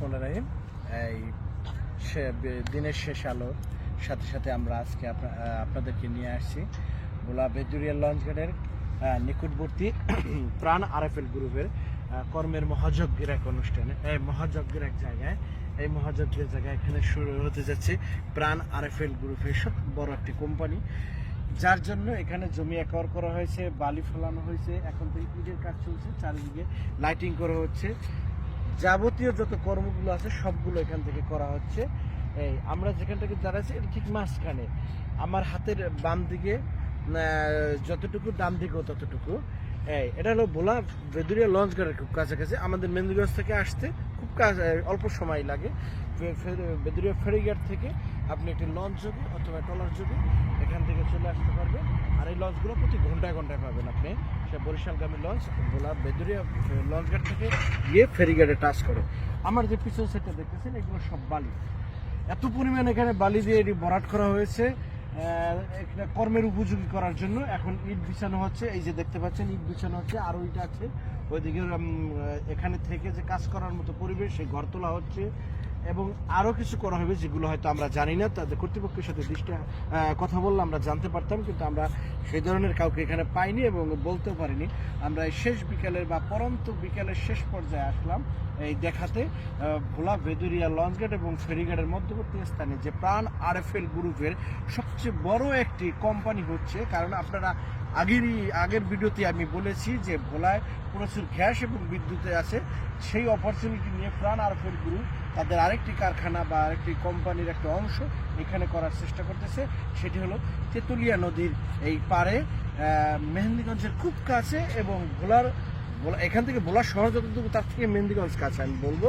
রহমান রাহিম এই দিনের শেষ আলোর সাথে সাথে আমরা আজকে আপনাদেরকে নিয়ে আসছি ভোলা বেদুরিয়া লঞ্চ ঘাটের নিকটবর্তী প্রাণ আরএফএল গ্রুপের কর্মের মহাযজ্ঞের এক অনুষ্ঠানে, এই মহাযজ্ঞের এক জায়গায়, এই মহাযজ্ঞের জায়গায় এখানে শুরু হতে যাচ্ছে প্রাণ আরএফএল গ্রুপের সব বড় একটি কোম্পানি। যার জন্য এখানে জমি একর করা হয়েছে, বালি ফেলানো হয়েছে, এখন তো ইটের কাজ চলছে, চারিদিকে লাইটিং করা হচ্ছে। যাবতীয় যত কর্মগুলো আছে, সবগুলো এখান থেকে করা হচ্ছে। এই, আমরা যেখান থেকে দাঁড়াচ্ছি এটা ঠিক মাঝখানে। আমার হাতের বাম দিকে যতটুকু, ডান দিকেও ততটুকু। এই, এটা হলো ভোলা বেদুরিয়া লঞ্চ ঘাটের খুব কাছাকাছি। আমাদের মেন্দুগঞ্জ থেকে আসতে খুব অল্প সময় লাগে। বেদুরিয়া ফেরিঘাট থেকে আপনি একটি লঞ্চ যোগে অথবা ট্রলার যোগে এখান থেকে চলে আসতে পারবেন। আর এই লঞ্চগুলো প্রতি ঘন্টায় ঘন্টায় পাবেন আপনি। সে বরিশালগামী লঞ্চ, ভোলা, বেদুরিয়া লঞ্চ ঘাট থেকে গিয়ে ফেরিঘাটে টাচ করে। আমার যে পিছন সেটটা দেখতেছেন, এগুলো সব বালি। এত পরিমাণ এখানে বালি দিয়ে এটি ভরাট করা হয়েছে কর্মের উপযোগী করার জন্য। এখন ইট বিছানো হচ্ছে, এই যে দেখতে পাচ্ছেন, ইট বিছানো হচ্ছে আরও ইট আছে। ওইদিকে এখানে থেকে যে কাজ করার মতো পরিবেশ সেই ঘর তোলা হচ্ছে। এবং আরও কিছু করা হবে যেগুলো হয়তো আমরা জানি না। তাদের কর্তৃপক্ষের সাথে দৃষ্টি কথা বললে আমরা জানতে পারতাম, কিন্তু আমরা সেই ধরনের কাউকে এখানে পাইনি এবং বলতেও পারিনি। আমরা এই শেষ বিকালের বা পরন্ত বিকালের শেষ পর্যায়ে আসলাম এই দেখাতে ভোলা ভেদুরিয়া লঞ্চঘাট এবং ফেরিঘাটের মধ্যবর্তী স্থানে যে প্রাণ আরএফএল গ্রুপের সবচেয়ে বড় একটি কোম্পানি হচ্ছে, কারণ আপনারা আগেরই আগের ভিডিওতে আমি বলেছি যে ভোলায় প্রচুর গ্যাস এবং বিদ্যুতে আছে। সেই অপরচুনিটি নিয়ে প্রাণ আরএফএল গ্রুপ তাদের আরেকটি কারখানা বা আরেকটি কোম্পানির একটা অংশ এখানে করার চেষ্টা করতেছে। সেটি হলো তেঁতুলিয়া নদীর এই পারে মেহেন্দিগঞ্জের খুব কাছে এবং ভোলার ভোলা এখান থেকে ভোলা শহর যতটুকু তার থেকে মেহেন্দিগঞ্জ কাছে আমি বলব।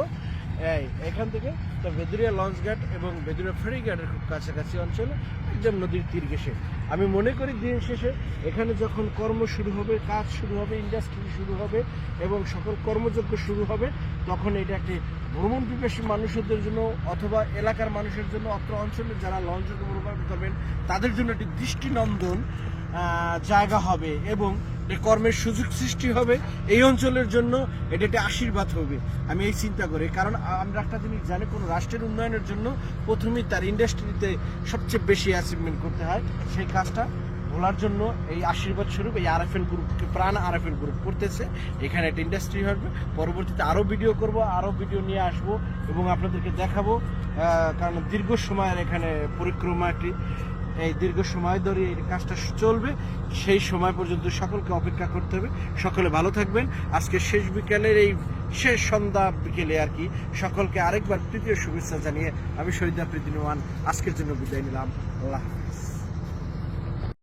এই, এখান থেকে তো বেদুরিয়া লঞ্চ ঘাট এবং বেদুরিয়া ফেরি ঘাটের খুব কাছাকাছি অঞ্চলে, একদম নদীর তীর ঘেসে আমি মনে করি দিন শেষে এখানে যখন কর্ম শুরু হবে, কাজ শুরু হবে ইন্ডাস্ট্রি শুরু হবে এবং সকল কর্মযজ্ঞ শুরু হবে, তখন এটা একটি ভ্রমণ পিপাসী মানুষদের জন্য অথবা এলাকার মানুষের জন্য অত্র অঞ্চলে যারা লঞ্চ করবেন, তাদের জন্য একটি দৃষ্টিনন্দন জায়গা হবে এবং কর্মের সুযোগ সৃষ্টি হবে। এই অঞ্চলের জন্য এটা একটা আশীর্বাদ হবে। আমি এই চিন্তা করি। কারণ আমরা একটা জিনিস জানি, কোনো রাষ্ট্রের উন্নয়নের জন্য প্রথমেই তার ইন্ডাস্ট্রিতে সবচেয়ে বেশি অ্যাচিভমেন্ট করতে হয়। সেই কাজটা ভোলার জন্য এই আশীর্বাদ স্বরূপ এই আরএফএল গ্রুপকে প্রাণ আরএফএল গ্রুপ করতেছে। এখানে একটা ইন্ডাস্ট্রি হবে। পরবর্তীতে আরও ভিডিও করব আরও ভিডিও নিয়ে আসব এবং আপনাদেরকে দেখাবো। কারণ দীর্ঘ সময়ের এখানে পরিক্রমা একটি। এই দীর্ঘ সময় ধরে এই কাজটা চলবে, সেই সময় পর্যন্ত সকলকে অপেক্ষা করতে হবে। সকলে ভালো থাকবেন। আজকে শেষ বিকেলের এই শেষ সন্ধ্যা বিকেলে আর কি সকলকে আরেকবার তৃতীয় শুভেচ্ছা জানিয়ে আমি শহীদা আফ্রিদিন আজকের জন্য বিদায় নিলাম। আল্লাহ